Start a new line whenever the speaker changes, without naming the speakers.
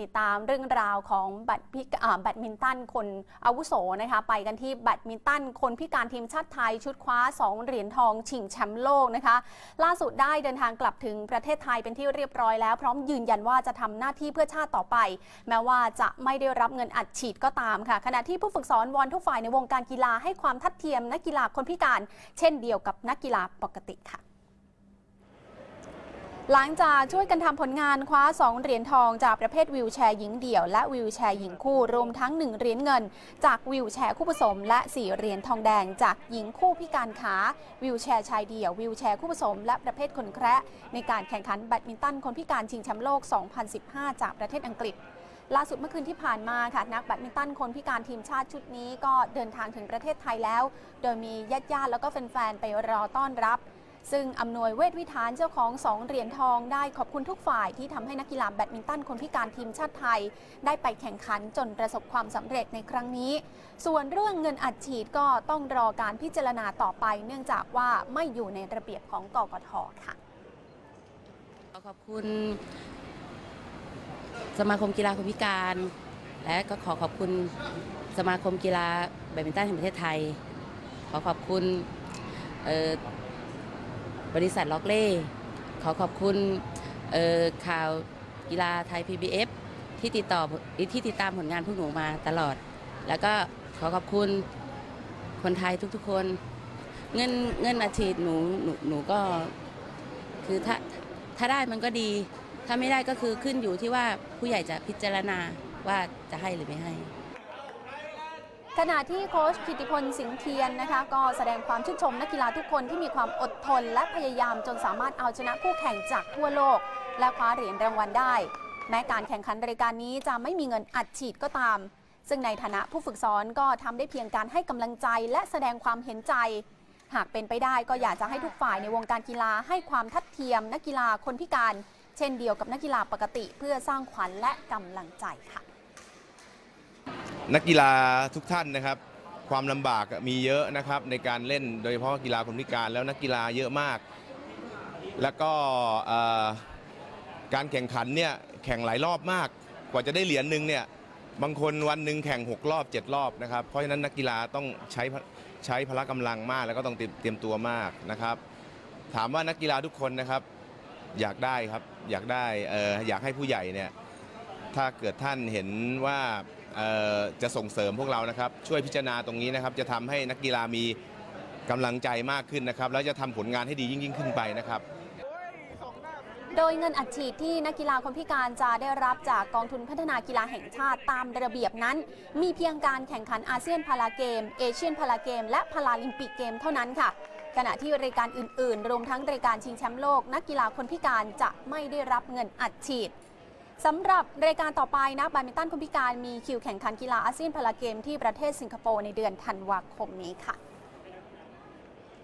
ติดตามเรื่องราวของแบดพิแบดมินตันคนอาวุโสนะคะไปกันที่แบดมินตันคนพิการทีมชาติไทยชุดคว้า 2 เหรียญทองชิงแชมป์โลกนะคะล่าสุดได้เดินทางกลับถึงประเทศไทยเป็นที่เรียบร้อยแล้ว พร้อมยืนยันว่าจะทำหน้าที่เพื่อชาติต่อไป แม้ว่าจะไม่ได้รับเงินอัดฉีดก็ตามค่ะ ขณะที่ผู้ฝึกสอนวอนทุกฝ่ายในวงการกีฬาให้ความทัดเทียมนักกีฬาคนพิการ เช่นเดียวกับนักกีฬาปกติค่ะ หลังจากช่วยกันทำผลงานคว้า 2 เหรียญทองจากประเภทวิวแชร์หญิงเดี่ยว และวิวแชร์หญิงคู่รวมทั้ง 1 เหรียญเงิน จากวิวแชร์คู่ผสม และ 4 เหรียญทองแดงจากหญิงคู่พิการขาวิวแชร์ชายเดี่ยววิวแชร์คู่ผสม และประเภทคนแคระในการแข่งขันแบดมินตันคนพิการชิงแชมป์โลก 2015 จากประเทศอังกฤษล่าสุดเมื่อคืนที่ผ่านมาค่ะนักแบดมินตันคนพิการทีมชาติชุดนี้ก็เดินทางถึงประเทศไทยแล้ว โดยมีญาติๆแล้วก็แฟนๆไปรอต้อนรับ ซึ่งอำนวยเวทวิธานเจ้าของ 2 เหรียญทองได้ขอบคุณทุกฝ่ายที่ทำให้นักกีฬาแบดมินตันคนพิการทีมชาติไทย ได้ไปแข่งขันจนประสบความสำเร็จในครั้งนี้ ส่วนเรื่องเงินอัดฉีดก็ต้องรอการพิจารณาต่อไป เนื่องจากว่าไม่อยู่ในระเบียบของกกทค่ะ
ขอขอบคุณสมาคมกีฬาคนพิการ และก็ขอขอบคุณสมาคมกีฬาแบดมินตันแห่งประเทศไทย ขอขอบคุณเอ่อ บริษัทล็อกเล่ขอขอบคุณข่าวกีฬาไทย PBF ที่ติดต่อที่ติดตามผลงานพวกหนูมาตลอด แล้วก็ขอขอบคุณคนไทยทุกๆคน เงินเงินอาชีพหนูหนูหนูก็คือถ้าถ้าได้มันก็ดี ถ้าไม่ได้ก็คือขึ้นอยู่ที่ว่าผู้ใหญ่จะพิจารณาว่าจะให้หรือไม่ให้
ขณะที่โค้ชกิติพลสิงห์เทียนนะคะ ก็แสดงความชื่นชมนักกีฬาทุกคนที่มีความอดทนและพยายามจนสามารถเอาชนะคู่แข่งจากทั่วโลก และคว้าเหรียญรางวัลได้ แม้การแข่งขันรายการนี้จะไม่มีเงินอัดฉีดก็ตาม ซึ่งในฐานะผู้ฝึกสอนก็ทำได้เพียงการให้กำลังใจและแสดงความเห็นใจ หากเป็นไปได้ก็อยากจะให้ทุกฝ่ายในวงการกีฬาให้ความทัดเทียมนักกีฬาคนพิการ เช่นเดียวกับนักกีฬาปกติ เพื่อสร้างขวัญและกำลังใจค่ะ
นักกีฬาทุกท่านนะครับ ความลำบากมีเยอะนะครับในการเล่นโดยเฉพาะกีฬาคนพิการแล้วนักกีฬาเยอะมาก แล้วก็เอ่อการแข่งขันเนี่ยแข่งหลายรอบมาก กว่าจะได้เหรียญหนึ่งเนี่ยบางคนวันหนึ่งแข่ง 6 รอบ 7 รอบนะครับเพราะฉะนั้นนักกีฬาต้องใช้พใช้พละกำลังมาก แล้วก็ต้องเตรียมเตรียมตัวมากนะครับ ถามว่านักกีฬาทุกคนนะครับ อยากได้ครับอยากได้เอออยากให้ผู้ใหญ่เนี่ยถ้าเกิดท่านเห็นว่า จะส่งเสริมพวกเรานะครับ ช่วยพิจารณาตรงนี้นะครับ จะทำให้นักกีฬามีกำลังใจมากขึ้นนะครับ แล้วจะทำผลงานให้ดียิ่งยิ่งขึ้นไปนะครับ
โดยเงินอัดฉีดที่นักกีฬาคนพิการจะได้รับจากกองทุนพัฒนากีฬาแห่งชาติตามระเบียบนั้น มีเพียงการแข่งขันอาเซียนพาราเกม เอเชียนพาราเกม และพาราลิมปิกเกมเท่านั้นค่ะ ขณะที่รายการอื่น ๆ รวมทั้งรายการชิงแชมป์โลก นักกีฬาคนพิการจะไม่ได้รับเงินอัดฉีด สำหรับรายการต่อไปนะแบดมินตันคุณพิการมีคิวแข่งขันกีฬาอาเซียนพาราเกมที่ประเทศสิงคโปร์ในเดือนธันวาคมนี้ค่ะ